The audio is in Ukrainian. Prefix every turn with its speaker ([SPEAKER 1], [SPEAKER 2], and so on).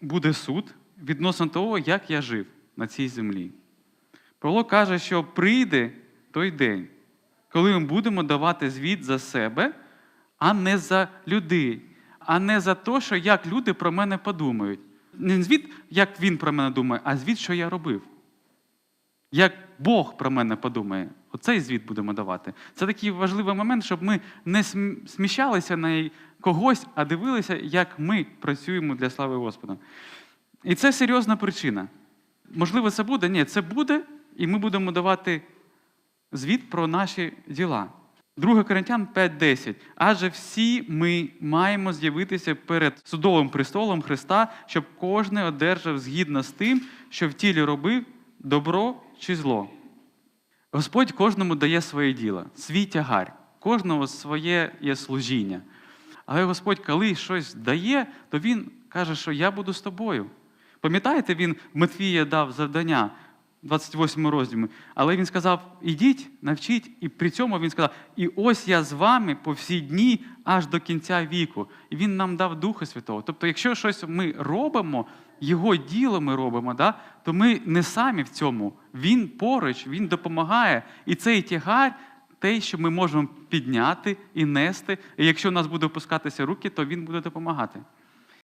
[SPEAKER 1] буде суд відносно того, як я жив на цій землі. Павло каже, що прийде той день, коли ми будемо давати звіт за себе, а не за людей, а не за те, що як люди про мене подумають. Не звіт, як він про мене думає, а звіт, що я робив. Як Бог про мене подумає, оцей звіт будемо давати. Це такий важливий момент, щоб ми не сміщалися на когось, а дивилися, як ми працюємо для слави Господа. І це серйозна причина. Можливо, це буде? Ні, це буде, і ми будемо давати звіт про наші діла. 2 Коринтян 5:10. Адже всі ми маємо з'явитися перед судовим престолом Христа, щоб кожен одержав згідно з тим, що в тілі робив добро чи зло. Господь кожному дає своє діло, свій тягар, кожного своє є служіння. Але Господь, коли щось дає, то Він каже, що я буду з тобою. Пам'ятаєте, він Матвія дав завдання 28 розділі, але він сказав: ідіть, навчіть, і при цьому він сказав: і ось я з вами по всі дні аж до кінця віку. І він нам дав Духа Святого. Тобто, якщо щось ми робимо, його діло ми робимо, да, то ми не самі в цьому. Він поруч, він допомагає. І цей тягар те, що ми можемо підняти і нести. І якщо у нас буде опускатися руки, то він буде допомагати.